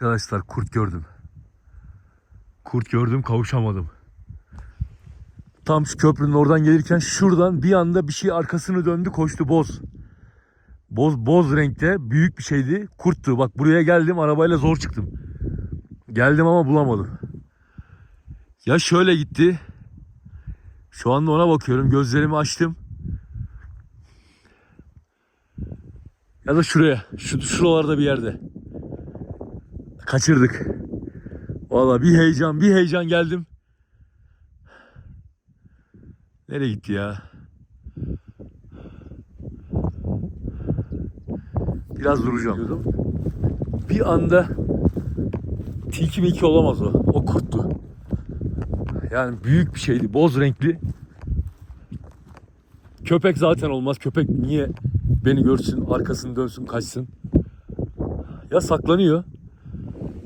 Arkadaşlar kurt gördüm. Kurt gördüm kavuşamadım. Tam şu köprünün oradan gelirken şuradan bir anda bir şey arkasını döndü koştu boz. Boz boz renkte büyük bir şeydi. Kurttu. Bak buraya geldim arabayla zor çıktım. Geldim ama bulamadım. Ya şöyle gitti. Şu anda ona bakıyorum. Gözlerimi açtım. Ya da şuraya. Şu şuralarda bir yerde. Kaçırdık. Valla bir heyecan, bir heyecan geldim. Nereye gitti ya? Biraz duracağım. Bir anda tilki milki olamaz o. O kurttu. Yani büyük bir şeydi. Boz renkli. Köpek zaten olmaz. Köpek niye beni görsün, arkasını dönsün, kaçsın? Ya saklanıyor.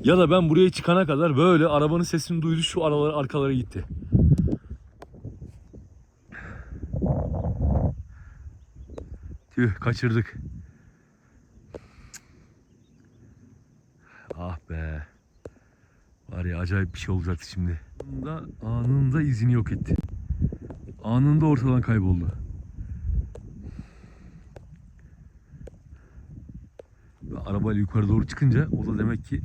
Ya da ben buraya çıkana kadar böyle arabanın sesini duydu şu aralara arkalara gitti. Tüh kaçırdık. Ah be. Var ya acayip bir şey olacaktı şimdi. Anında, anında izini yok etti. Anında ortadan kayboldu. Ve Arabayla yukarı doğru çıkınca o da demek ki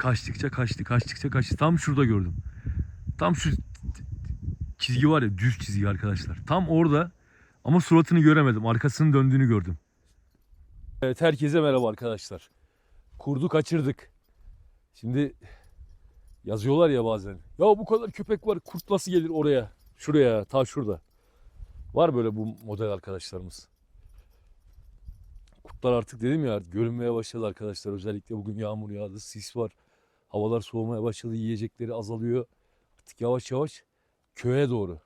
kaçtıkça kaçtı, kaçtıkça kaçtı. Tam şurada gördüm. Tam şu çizgi var ya düz çizgi arkadaşlar. Tam orada ama suratını göremedim. Arkasının döndüğünü gördüm. Evet herkese merhaba arkadaşlar. Kurdu kaçırdık. Şimdi yazıyorlar ya bazen. Ya bu kadar köpek var kurt nasıl gelir oraya? Şuraya ta şurada. Var böyle bu model arkadaşlarımız. Kurtlar artık dedim ya görünmeye başladı arkadaşlar. Özellikle bugün yağmur yağdı, sis var. Havalar soğumaya başladı, yiyecekleri azalıyor. Artık yavaş yavaş köye doğru.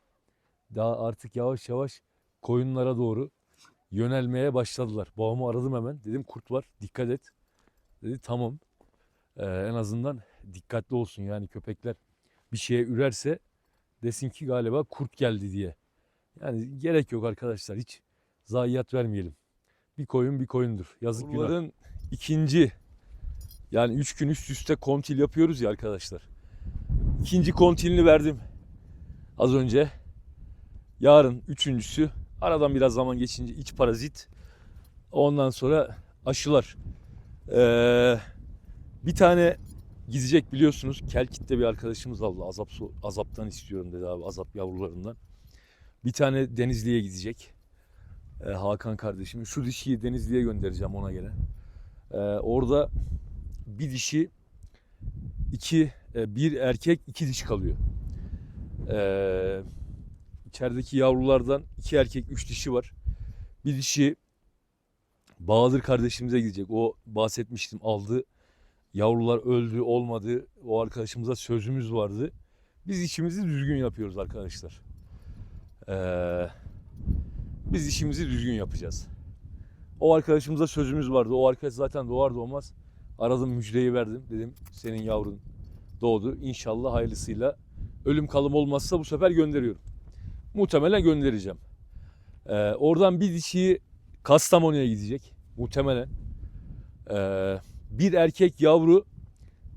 Daha artık yavaş yavaş koyunlara doğru yönelmeye başladılar. Babamı aradım hemen. Dedim kurt var dikkat et. Dedi tamam. Ee, en azından dikkatli olsun yani köpekler bir şeye ürerse desin ki galiba kurt geldi diye. Yani gerek yok arkadaşlar hiç zayiat vermeyelim. Bir koyun bir koyundur. Yazık günahın ikinci yani üç gün üst üste kontil yapıyoruz ya arkadaşlar. İkinci kontilini verdim az önce. Yarın üçüncüsü. Aradan biraz zaman geçince iç parazit. Ondan sonra aşılar. Ee, bir tane gidecek biliyorsunuz. Kelkit'te bir arkadaşımız aldı. Azap, azaptan istiyorum dedi abi. Azap yavrularından. Bir tane Denizli'ye gidecek. Ee, Hakan kardeşim. Şu dişiyi Denizli'ye göndereceğim ona göre. Ee, orada bir dişi iki e, bir erkek iki dişi kalıyor. Ee, içerideki yavrulardan iki erkek üç dişi var. Bir dişi Bahadır kardeşimize gidecek. O bahsetmiştim aldı. Yavrular öldü olmadı. O arkadaşımıza sözümüz vardı. Biz işimizi düzgün yapıyoruz arkadaşlar. Ee, biz işimizi düzgün yapacağız. O arkadaşımıza sözümüz vardı. O arkadaş zaten doğar doğmaz aradım müjdeyi verdim. Dedim senin yavrun doğdu. İnşallah hayırlısıyla ölüm kalım olmazsa bu sefer gönderiyorum. Muhtemelen göndereceğim. Ee, oradan bir dişi Kastamonu'ya gidecek. Muhtemelen. Ee, bir erkek yavru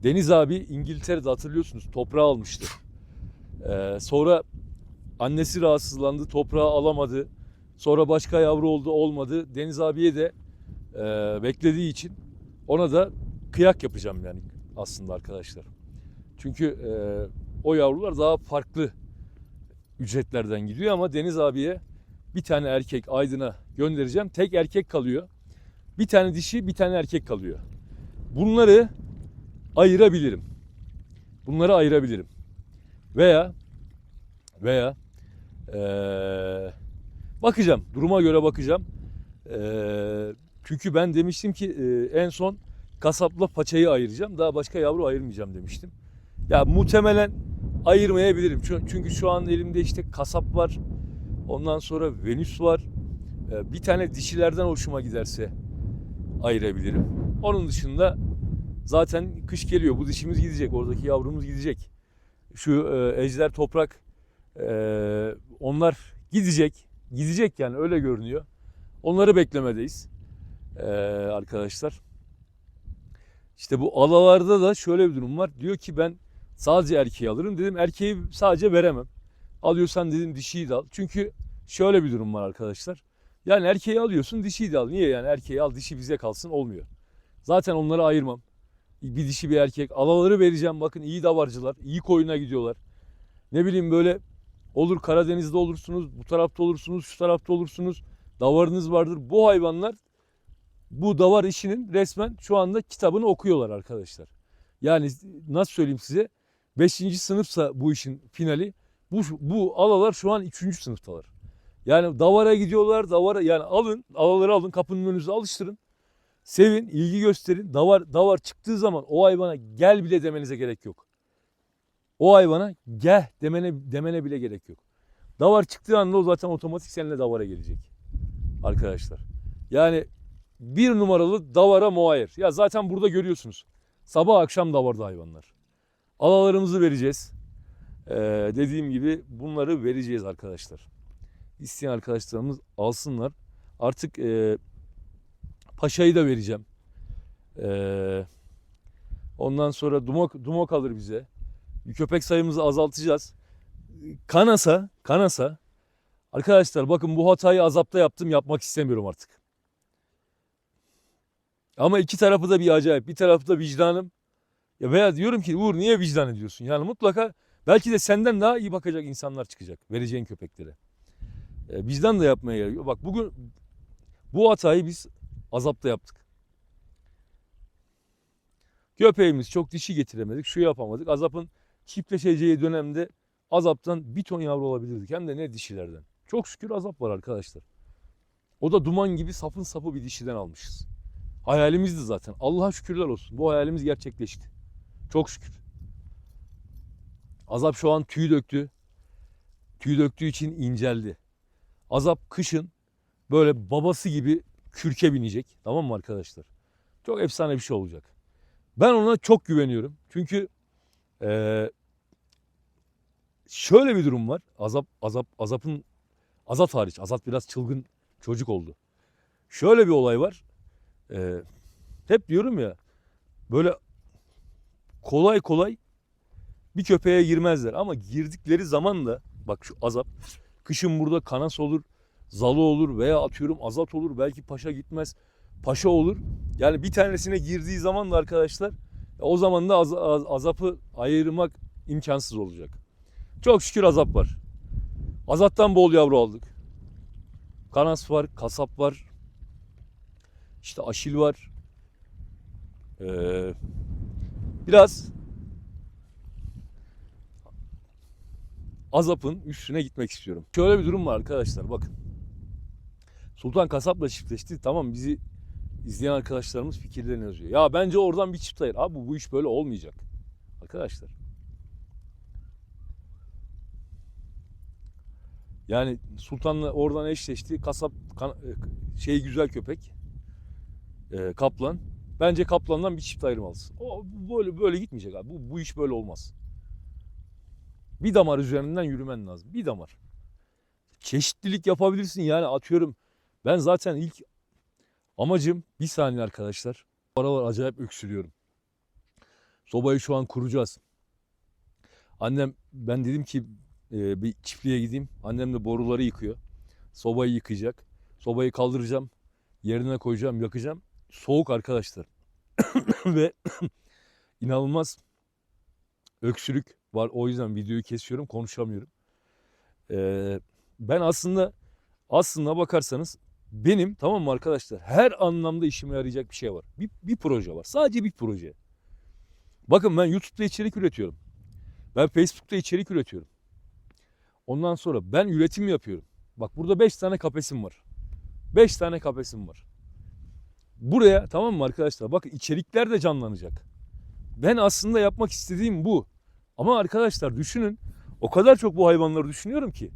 Deniz abi İngiltere'de hatırlıyorsunuz toprağı almıştı. Ee, sonra annesi rahatsızlandı toprağı alamadı. Sonra başka yavru oldu olmadı. Deniz abiye de e, beklediği için ona da kıyak yapacağım yani aslında arkadaşlar. Çünkü e, o yavrular daha farklı ücretlerden gidiyor ama Deniz abiye bir tane erkek Aydın'a göndereceğim. Tek erkek kalıyor. Bir tane dişi, bir tane erkek kalıyor. Bunları ayırabilirim. Bunları ayırabilirim. Veya veya eee, bakacağım. Duruma göre bakacağım. Eee, çünkü ben demiştim ki e, en son kasapla paçayı ayıracağım. Daha başka yavru ayırmayacağım demiştim. Ya muhtemelen ayırmayabilirim. Çünkü, şu an elimde işte kasap var. Ondan sonra Venüs var. E, bir tane dişilerden hoşuma giderse ayırabilirim. Onun dışında zaten kış geliyor. Bu dişimiz gidecek. Oradaki yavrumuz gidecek. Şu e, ejder toprak e, onlar gidecek. Gidecek yani öyle görünüyor. Onları beklemedeyiz. Ee, arkadaşlar. İşte bu alalarda da şöyle bir durum var. Diyor ki ben sadece erkeği alırım. Dedim erkeği sadece veremem. Alıyorsan dedim dişiyi de al. Çünkü şöyle bir durum var arkadaşlar. Yani erkeği alıyorsun dişiyi de al. Niye yani erkeği al dişi bize kalsın olmuyor. Zaten onları ayırmam. Bir dişi bir erkek. Alaları vereceğim bakın iyi davarcılar. iyi koyuna gidiyorlar. Ne bileyim böyle olur Karadeniz'de olursunuz. Bu tarafta olursunuz. Şu tarafta olursunuz. Davarınız vardır. Bu hayvanlar bu davar işinin resmen şu anda kitabını okuyorlar arkadaşlar. Yani nasıl söyleyeyim size? 5. sınıfsa bu işin finali. Bu, bu alalar şu an 3. sınıftalar. Yani davara gidiyorlar. Davara yani alın, alaları alın, kapının önünüze alıştırın. Sevin, ilgi gösterin. Davar davar çıktığı zaman o hayvana gel bile demenize gerek yok. O hayvana gel demene demene bile gerek yok. Davar çıktığı anda o zaten otomatik seninle davara gelecek. Arkadaşlar. Yani bir numaralı davara muayyer. Ya zaten burada görüyorsunuz. Sabah akşam davarda hayvanlar. Alalarımızı vereceğiz. Ee, dediğim gibi bunları vereceğiz arkadaşlar. İsteyen arkadaşlarımız alsınlar. Artık e, paşayı da vereceğim. Ee, ondan sonra dumok, dumok alır bize. Köpek sayımızı azaltacağız. Kanasa, kanasa. Arkadaşlar bakın bu hatayı azapta yaptım yapmak istemiyorum artık. Ama iki tarafı da bir acayip. Bir tarafı da vicdanım. Ya veya diyorum ki Uğur niye vicdan ediyorsun? Yani mutlaka belki de senden daha iyi bakacak insanlar çıkacak vereceğin köpeklere. E, vicdan da yapmaya gerekiyor. Bak bugün bu hatayı biz azapta yaptık. Köpeğimiz çok dişi getiremedik. Şu yapamadık. Azap'ın çiftleşeceği dönemde azaptan bir ton yavru olabilirdik. Hem de ne dişilerden. Çok şükür azap var arkadaşlar. O da duman gibi sapın sapı bir dişiden almışız. Hayalimizdi zaten. Allah'a şükürler olsun. Bu hayalimiz gerçekleşti. Çok şükür. Azap şu an tüy döktü. Tüy döktüğü için inceldi. Azap kışın böyle babası gibi kürke binecek. Tamam mı arkadaşlar? Çok efsane bir şey olacak. Ben ona çok güveniyorum. Çünkü eee, şöyle bir durum var. Azap, azap, azapın Azat hariç. Azat biraz çılgın çocuk oldu. Şöyle bir olay var. Ee, hep diyorum ya böyle kolay kolay bir köpeğe girmezler ama girdikleri zaman da bak şu azap kışın burada kanas olur, zalı olur veya atıyorum azat olur belki paşa gitmez paşa olur. Yani bir tanesine girdiği zaman da arkadaşlar o zaman da az- az- azapı ayırmak imkansız olacak. Çok şükür azap var. Azattan bol yavru aldık. Kanas var, kasap var. İşte aşil var. Ee, biraz Azap'ın üstüne gitmek istiyorum. Şöyle bir durum var arkadaşlar bakın. Sultan Kasap'la çiftleşti. Tamam bizi izleyen arkadaşlarımız fikirlerini yazıyor. Ya bence oradan bir çift ayır. Abi bu iş böyle olmayacak. Arkadaşlar. Yani Sultan'la oradan eşleşti. Kasap kan- e, şey güzel köpek. E, kaplan. Bence kaplandan bir çift ayırmalısın. O böyle böyle gitmeyecek abi. Bu, bu iş böyle olmaz. Bir damar üzerinden yürümen lazım. Bir damar. Çeşitlilik yapabilirsin yani atıyorum. Ben zaten ilk amacım bir saniye arkadaşlar. Bu aralar acayip öksürüyorum. Sobayı şu an kuracağız. Annem ben dedim ki e, bir çiftliğe gideyim. Annem de boruları yıkıyor. Sobayı yıkayacak. Sobayı kaldıracağım. Yerine koyacağım, yakacağım. Soğuk arkadaşlar. Ve inanılmaz öksürük var. O yüzden videoyu kesiyorum, konuşamıyorum. Ee, ben aslında aslında bakarsanız benim tamam mı arkadaşlar her anlamda işime yarayacak bir şey var. Bir, bir proje var. Sadece bir proje. Bakın ben YouTube'da içerik üretiyorum. Ben Facebook'ta içerik üretiyorum. Ondan sonra ben üretim yapıyorum. Bak burada 5 tane kafesim var. 5 tane kafesim var. Buraya tamam mı arkadaşlar? Bakın içerikler de canlanacak. Ben aslında yapmak istediğim bu. Ama arkadaşlar düşünün. O kadar çok bu hayvanları düşünüyorum ki.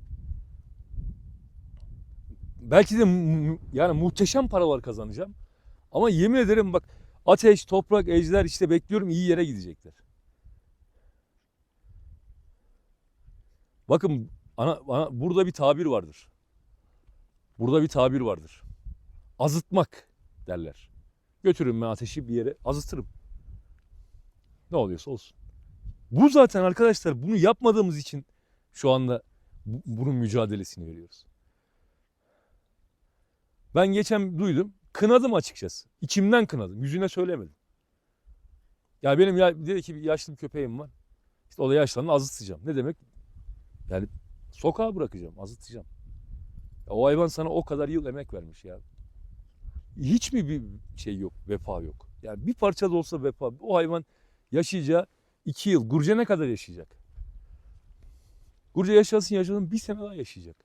Belki de yani muhteşem paralar kazanacağım. Ama yemin ederim bak ateş, toprak, ejder işte bekliyorum iyi yere gidecekler. Bakın ana, ana- burada bir tabir vardır. Burada bir tabir vardır. Azıtmak derler. Götürün ben ateşi bir yere azıtırım. Ne oluyorsa olsun. Bu zaten arkadaşlar bunu yapmadığımız için şu anda bu- bunun mücadelesini veriyoruz. Ben geçen duydum. Kınadım açıkçası. İçimden kınadım. Yüzüne söylemedim. Ya benim ya, dedi ki bir yaşlı bir köpeğim var. İşte o da yaşlandı azıtacağım. Ne demek? Yani sokağa bırakacağım, azıtacağım. Ya o hayvan sana o kadar yıl emek vermiş ya. Hiç mi bir şey yok, vefa yok? Yani bir parça da olsa vefa. O hayvan yaşayacağı iki yıl. Gurce ne kadar yaşayacak? Gurce yaşasın yaşasın bir sene daha yaşayacak.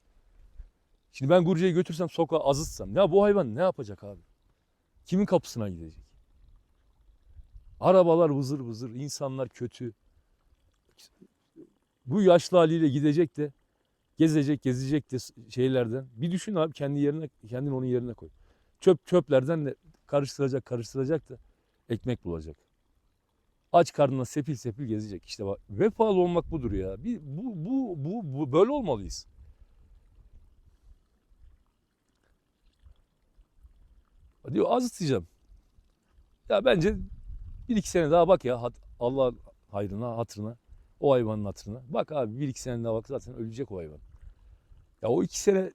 Şimdi ben Gurce'yi götürsem sokağa azıtsam. Ya bu hayvan ne yapacak abi? Kimin kapısına gidecek? Arabalar vızır vızır, insanlar kötü. Bu yaşlı haliyle gidecek de gezecek, gezecek de şeylerden. Bir düşün abi kendi yerine, kendini onun yerine koy. Çöp çöplerden de karıştıracak, karıştıracak da ekmek bulacak. Aç karnına sepil sepil gezecek. İşte bak vefalı olmak budur ya. Bir, bu, bu, bu, bu böyle olmalıyız. Diyor azıtacağım. Ya bence bir iki sene daha bak ya Allah hayrına, hatırına. O hayvanın hatırına. Bak abi bir iki sene daha bak zaten ölecek o hayvan. Ya o iki sene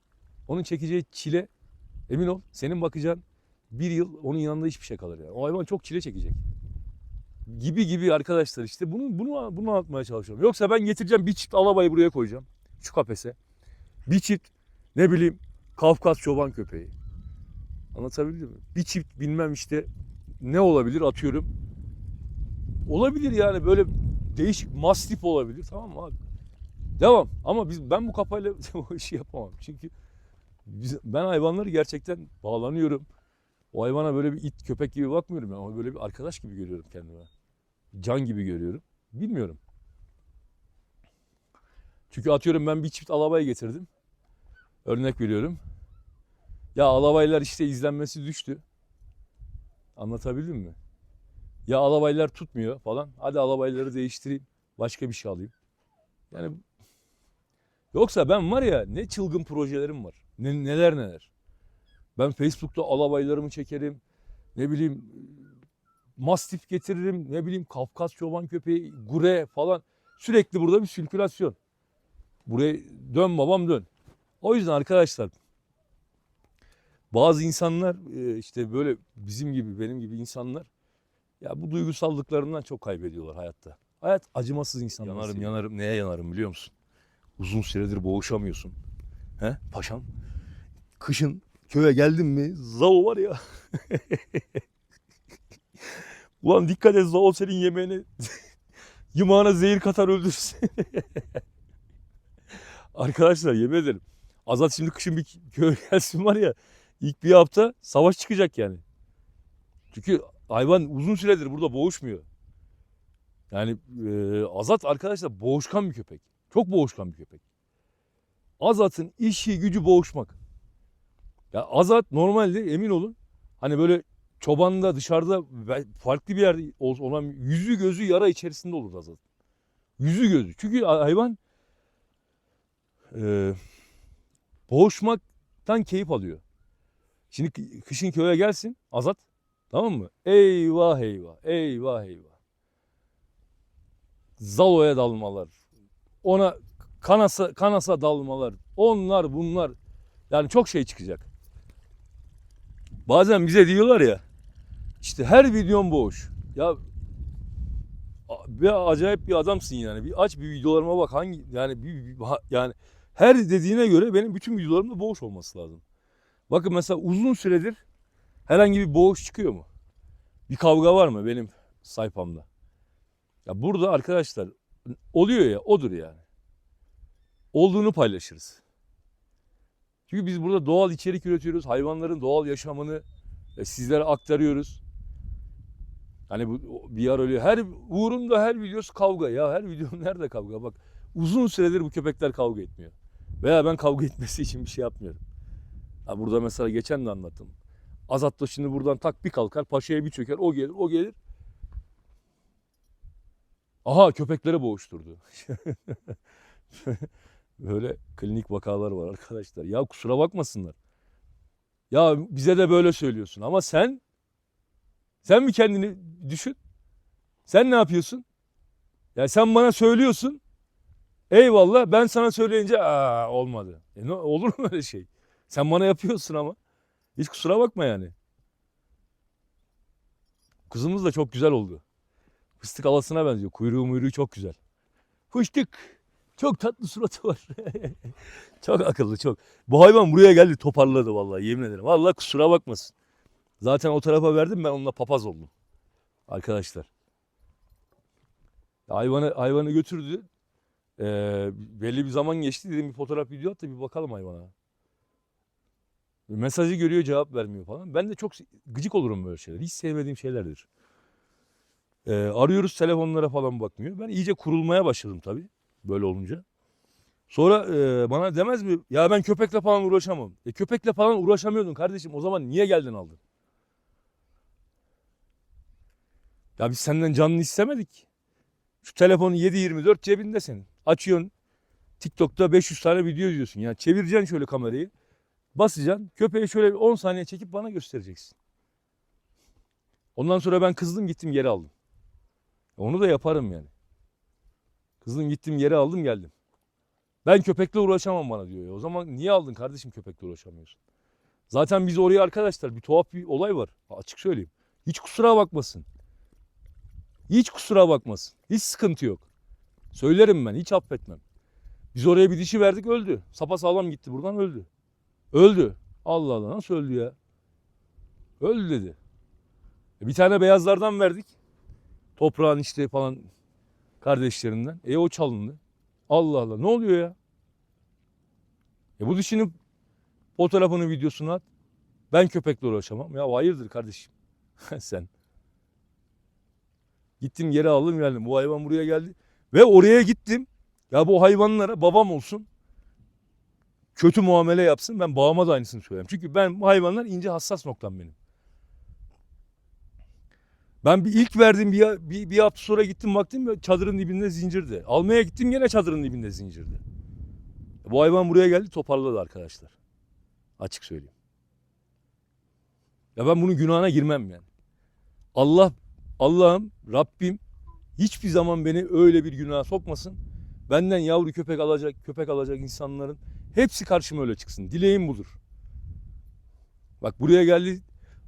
onun çekeceği çile emin ol senin bakacağın bir yıl onun yanında hiçbir şey kalır yani. O hayvan çok çile çekecek. Gibi gibi arkadaşlar işte bunu bunu bunu anlatmaya çalışıyorum. Yoksa ben getireceğim bir çift alabayı buraya koyacağım. Şu kafese. Bir çift ne bileyim Kafkas çoban köpeği. Anlatabildim mi? Bir çift bilmem işte ne olabilir atıyorum. Olabilir yani böyle değişik mastif olabilir tamam mı abi? Devam. Ama biz ben bu kafayla o işi yapamam. Çünkü biz, ben hayvanları gerçekten bağlanıyorum. O hayvana böyle bir it köpek gibi bakmıyorum. Ama böyle bir arkadaş gibi görüyorum kendime. Can gibi görüyorum. Bilmiyorum. Çünkü atıyorum ben bir çift alabay getirdim. Örnek veriyorum. Ya alabaylar işte izlenmesi düştü. Anlatabildim mi? Ya alabaylar tutmuyor falan. Hadi alabayları değiştireyim. Başka bir şey alayım. Yani yoksa ben var ya ne çılgın projelerim var. Ne, neler neler. Ben Facebook'ta alabaylarımı çekerim. Ne bileyim mastif getiririm. Ne bileyim Kafkas çoban köpeği, gure falan. Sürekli burada bir sirkülasyon. Buraya dön babam dön. O yüzden arkadaşlar bazı insanlar e, işte böyle bizim gibi benim gibi insanlar ya bu duygusallıklarından çok kaybediyorlar hayatta. Hayat acımasız insanlar. Yanarım yanarım neye yanarım biliyor musun? Uzun süredir boğuşamıyorsun. He paşam? Kışın köye geldin mi Zao var ya. Ulan dikkat et Zao senin yemeğine yımağına zehir katar öldürsün. Arkadaşlar yemin ederim. Azat şimdi kışın bir köye gelsin var ya ilk bir hafta savaş çıkacak yani. Çünkü hayvan uzun süredir burada boğuşmuyor. Yani e, Azat arkadaşlar boğuşkan bir köpek. Çok boğuşkan bir köpek. Azat'ın işi gücü boğuşmak. Ya Azat normalde emin olun hani böyle çobanda dışarıda farklı bir yerde ol- olan yüzü gözü yara içerisinde olur Azat. Yüzü gözü. Çünkü hayvan e, boğuşmaktan keyif alıyor. Şimdi kı- kışın köye gelsin Azat tamam mı? Eyvah eyvah eyvah eyvah. Zalo'ya dalmalar. Ona kanasa kanasa dalmalar. Onlar bunlar. Yani çok şey çıkacak. Bazen bize diyorlar ya işte her videon boş. Ya bir acayip bir adamsın yani. Bir aç bir videolarıma bak hangi yani bir, yani her dediğine göre benim bütün videolarımda boğuş olması lazım. Bakın mesela uzun süredir herhangi bir boğuş çıkıyor mu? Bir kavga var mı benim sayfamda? Ya burada arkadaşlar oluyor ya odur yani. Olduğunu paylaşırız. Çünkü biz burada doğal içerik üretiyoruz. Hayvanların doğal yaşamını e, sizlere aktarıyoruz. Hani bu bir yer öyle her uğrunda her videosu kavga ya her video nerede kavga bak uzun süredir bu köpekler kavga etmiyor. Veya ben kavga etmesi için bir şey yapmıyorum. Ha burada mesela geçen de anlattım. Azat da şimdi buradan tak bir kalkar paşaya bir çöker o gelir o gelir. Aha köpekleri boğuşturdu. Böyle klinik vakalar var arkadaşlar. Ya kusura bakmasınlar. Ya bize de böyle söylüyorsun ama sen sen mi kendini düşün? Sen ne yapıyorsun? Ya sen bana söylüyorsun. Eyvallah ben sana söyleyince aa olmadı. E ne, olur mu öyle şey? Sen bana yapıyorsun ama. Hiç kusura bakma yani. Kızımız da çok güzel oldu. Fıstık alasına benziyor. Kuyruğu muyruğu çok güzel. Fıştık. Çok tatlı suratı var. çok akıllı çok. Bu hayvan buraya geldi toparladı vallahi yemin ederim. Vallahi kusura bakmasın. Zaten o tarafa verdim ben onunla papaz oldum. Arkadaşlar. Hayvanı hayvanı götürdü. Ee, belli bir zaman geçti dedim bir fotoğraf video at da bir bakalım hayvana. Mesajı görüyor cevap vermiyor falan. Ben de çok gıcık olurum böyle şeyler. Hiç sevmediğim şeylerdir. Ee, arıyoruz telefonlara falan bakmıyor. Ben iyice kurulmaya başladım tabii böyle olunca. Sonra e, bana demez mi ya ben köpekle falan uğraşamam. E köpekle falan uğraşamıyordun kardeşim o zaman niye geldin aldın? Ya biz senden canını istemedik. Şu telefonun 7-24 cebinde senin. Açıyorsun. TikTok'ta 500 tane video izliyorsun. Ya çevireceksin şöyle kamerayı. Basacaksın. Köpeği şöyle bir 10 saniye çekip bana göstereceksin. Ondan sonra ben kızdım gittim geri aldım. Onu da yaparım yani. Kızdım gittim geri aldım geldim. Ben köpekle uğraşamam bana diyor. ya. O zaman niye aldın kardeşim köpekle uğraşamıyorsun? Zaten biz oraya arkadaşlar bir tuhaf bir olay var. Açık söyleyeyim. Hiç kusura bakmasın. Hiç kusura bakmasın. Hiç sıkıntı yok. Söylerim ben hiç affetmem. Biz oraya bir dişi verdik öldü. Sapa sağlam gitti buradan öldü. Öldü. Allah Allah nasıl öldü ya? Öldü dedi. E bir tane beyazlardan verdik. Toprağın işte falan kardeşlerinden. E o çalındı. Allah Allah ne oluyor ya? E bu dişinin fotoğrafını videosunu at. Ben köpekle uğraşamam. Ya hayırdır kardeşim? Sen. Gittim geri aldım geldim. Bu hayvan buraya geldi. Ve oraya gittim. Ya bu hayvanlara babam olsun. Kötü muamele yapsın. Ben babama da aynısını söyleyeyim. Çünkü ben bu hayvanlar ince hassas noktam benim. Ben bir ilk verdiğim bir, bir, bir hafta sonra gittim baktım çadırın dibinde zincirdi. Almaya gittim gene çadırın dibinde zincirdi. Bu hayvan buraya geldi toparladı arkadaşlar. Açık söyleyeyim. Ya ben bunun günahına girmem yani. Allah Allah'ım Rabbim hiçbir zaman beni öyle bir günaha sokmasın. Benden yavru köpek alacak, köpek alacak insanların hepsi karşıma öyle çıksın. Dileğim budur. Bak buraya geldi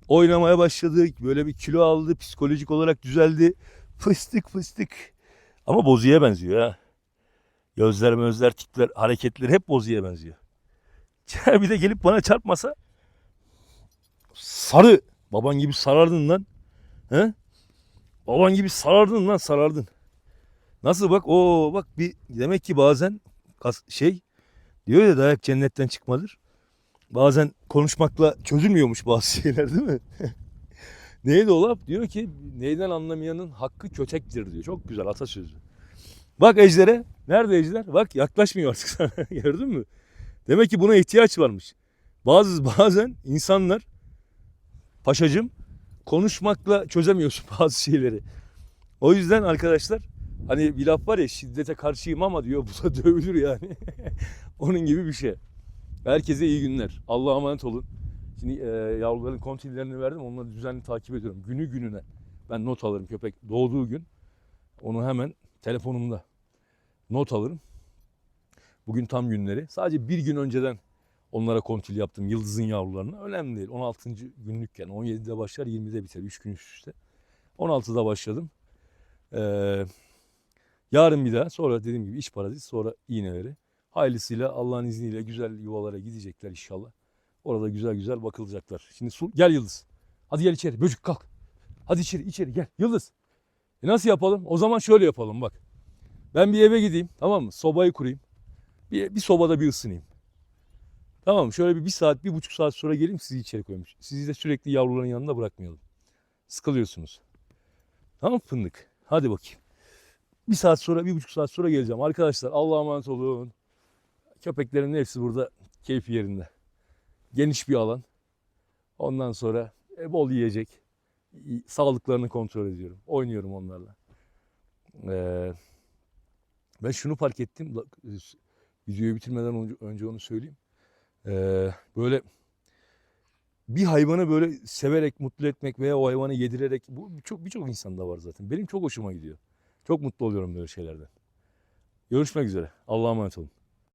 oynamaya başladı. Böyle bir kilo aldı. Psikolojik olarak düzeldi. Fıstık fıstık. Ama bozuya benziyor ha. Gözler mözler tipler hareketleri hep bozuya benziyor. bir de gelip bana çarpmasa sarı. Baban gibi sarardın lan. He? Baban gibi sarardın lan sarardın. Nasıl bak o bak bir demek ki bazen şey diyor ya dayak cennetten çıkmadır. Bazen konuşmakla çözülmüyormuş bazı şeyler değil mi? Neydi o laf? Diyor ki neyden anlamayanın hakkı kötektir diyor. Çok güzel atasözü. Bak Ejder'e. Nerede Ejder? Bak yaklaşmıyor artık sana. Gördün mü? Demek ki buna ihtiyaç varmış. Bazı bazen insanlar paşacım konuşmakla çözemiyorsun bazı şeyleri. O yüzden arkadaşlar hani bir laf var ya şiddete karşıyım ama diyor bu da dövülür yani. Onun gibi bir şey. Herkese iyi günler. Allah'a emanet olun. Şimdi e, yavruların kontillerini verdim. Onları düzenli takip ediyorum. Günü gününe. Ben not alırım köpek doğduğu gün. Onu hemen telefonumda not alırım. Bugün tam günleri. Sadece bir gün önceden onlara kontil yaptım. Yıldız'ın yavrularına. Önemli değil. 16. günlükken 17'de başlar 20'de biter. 3 gün üst üste. 16'da başladım. Ee, yarın bir daha sonra dediğim gibi iş parazit sonra iğneleri. Hayırlısıyla Allah'ın izniyle güzel yuvalara gidecekler inşallah. Orada güzel güzel bakılacaklar. Şimdi su gel Yıldız. Hadi gel içeri. Böcük kalk. Hadi içeri içeri gel. Yıldız. E nasıl yapalım? O zaman şöyle yapalım bak. Ben bir eve gideyim tamam mı? Sobayı kurayım. Bir, bir sobada bir ısınayım. Tamam mı? Şöyle bir, bir saat, bir buçuk saat sonra geleyim sizi içeri koyayım. Sizi de sürekli yavruların yanında bırakmayalım. Sıkılıyorsunuz. Tamam fındık? Hadi bakayım. Bir saat sonra, bir buçuk saat sonra geleceğim. Arkadaşlar Allah'a emanet olun. Köpeklerin hepsi burada keyfi yerinde. Geniş bir alan. Ondan sonra e, bol yiyecek. Sağlıklarını kontrol ediyorum. Oynuyorum onlarla. Ee, ben şunu fark ettim. E, Videoyu bitirmeden önce onu söyleyeyim. Ee, böyle bir hayvanı böyle severek mutlu etmek veya o hayvanı yedirerek bu çok birçok insanda var zaten. Benim çok hoşuma gidiyor. Çok mutlu oluyorum böyle şeylerden. Görüşmek üzere. Allah'a emanet olun.